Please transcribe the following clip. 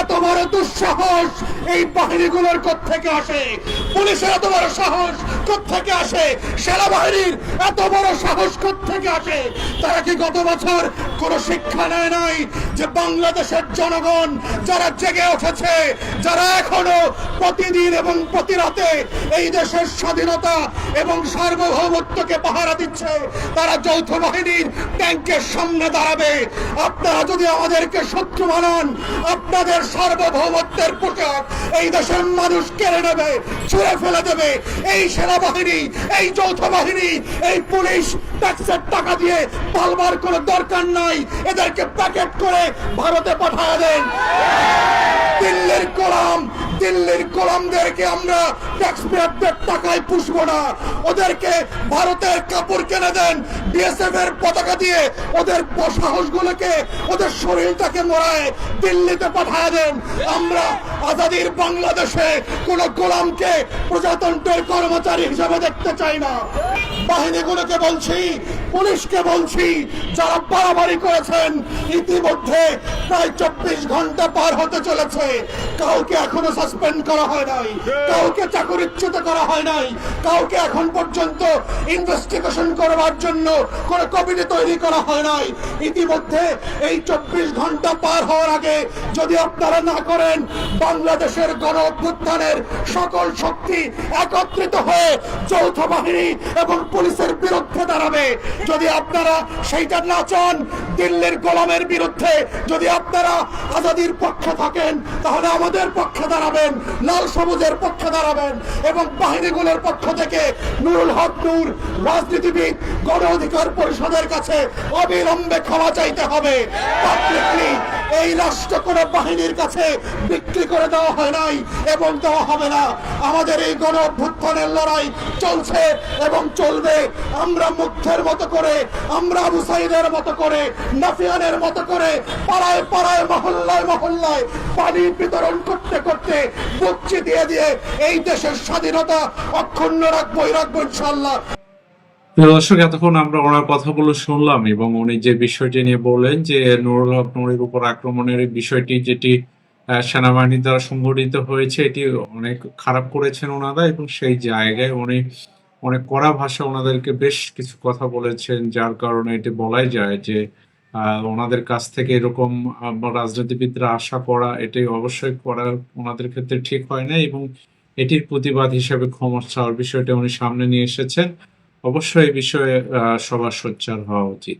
এত বড় দুঃসাহস এই বাহিনীগুলোর থেকে আসে? পুলিশের এত বড় সাহস থেকে আসে? সেনাবাহিনীর এত বড় সাহস থেকে আসে? তারা কি গত বছর কোন শিক্ষা নেয় নাই যে বাংলাদেশের জনগণ যারা জেগে উঠেছে, যারা এখনও প্রতিদিন এবং প্রতি রাতে এই দেশের স্বাধীনতা এবং সার্বভৌমত্বকে পাহারা দিচ্ছে, তারা যৌথ বাহিনীর ট্যাঙ্কের সামনে দাঁড়াবে। আপনারা যদি আমাদেরকে শত্রু বানান, আপনাদের সার্বভৌমত্বের পোশাক এই দেশের মানুষ কেড়ে নেবে, ছুঁড়ে ফেলে দেবে। এই সেনাবাহিনী, এই যৌথ বাহিনী, এই পুলিশ ট্যাক্সের টাকা দিয়ে পালবার কোনো দরকার নাই। এদেরকে প্যাকেট করে ভারতে পাঠায় দেন। দিল্লির গোলাম, দিল্লির গোলামদেরকে আমরা ট্যাক্স পেয়ারদের টাকায় পুষবো না। ওদেরকে ভারতের কাপড় কিনে দেন বিএসএফ এর পতাকা দিয়ে ওদের সাহসগুলোকে ওদের শরীরটাকে মরায় দিল্লিতে পাঠায় দেন। আমরা আজাদির বাংলাদেশে কোন গোলামকে প্রজাতন্ত্রের কর্মচারী হিসেবে দেখতে চাই না। বাহিনীগুলোকে বলছি পুলিশকে বলছি যারা বাড়াবাড়ি করেছেন ইতিমধ্যে প্রায় চব্বিশ ঘণ্টা পার হতে চলেছে। কাউকে এখনও সাসপেন্ড করা হয় নাই। কাউকে চাকরিচ্যুত করা হয় নাই। কাউকে এখন পর্যন্ত ইনভেস্টিগেশন করবার জন্য কোনো কমিটি তৈরি করা হয় নাই। ইতিমধ্যে এই চব্বিশ ঘণ্টা পার হওয়ার আগে যদি আপনারা না করেন, বাংলাদেশের গণ অভ্যুত্থানের সকল শক্তি একত্রিত হয়ে যৌথ বাহিনী এবং পুলিশের বিরুদ্ধে দাঁড়াবে। যদি আপনারা সেইটা না চান দিল্লির গোলামের বিরুদ্ধে যদি আপনারা আজাদির পক্ষে থাকেন, তাহলে আমাদের পক্ষে দাঁড়াবেন, লাল সবুজের পক্ষে দাঁড়াবেন এবং বাহিনীগুলোর পক্ষ থেকে নুরুল হক নূর, রাজনীতিবিদ, গণ অধিকার পরিষদের কাছে অবিলম্বে ক্ষমা চাইতে হবে। এই রাষ্ট্র কোনো বাহিনীর কাছে বিক্রি করে দেওয়া হয় নাই এবং দেওয়া হবে না। আমাদের এই গণ অভ্যুত্থানের লড়াই চলছে এবং চলবে। আমরা মুগ্ধের মতো করে, আমরা আবু সাইদের মতো করে নাফিয়ানের মতো করে পাড়ায় পাড়ায় মহল্লায় মহল্লায় পানি বিতরণ করতে করতে বুকচি দিয়ে দিয়ে এই দেশের স্বাধীনতা অক্ষুণ্ণ রাখব রাখব ইনশাল্লাহ দর্শক এতক্ষণ আমরা ওনার কথাগুলো শুনলাম এবং উনি যে বিষয়টি নিয়ে বললেন যে নুরুল হক নুরের উপর আক্রমণের বিষয়টি যেটি আহ, সেনাবাহিনীর দ্বারা সংঘটিত হয়েছে এটি অনেক খারাপ করেছেন ওনারা এবং সেই জায়গায় উনি অনেক কড়া ভাষা ওনাদেরকে বেশ কিছু কথা বলেছেন যার কারণে এটি বলাই যায় যে ওনাদের কাছ থেকে এরকম রাজনীতিবিদরা আশা করা এটাই অবশ্যই করা ওনাদের ক্ষেত্রে ঠিক হয় না এবং এটির প্রতিবাদ হিসেবে ক্ষমা চাওয়ার বিষয়টা উনি সামনে নিয়ে এসেছেন। অবশ্যই বিষয়ে সবার সোচ্চার হওয়া উচিত।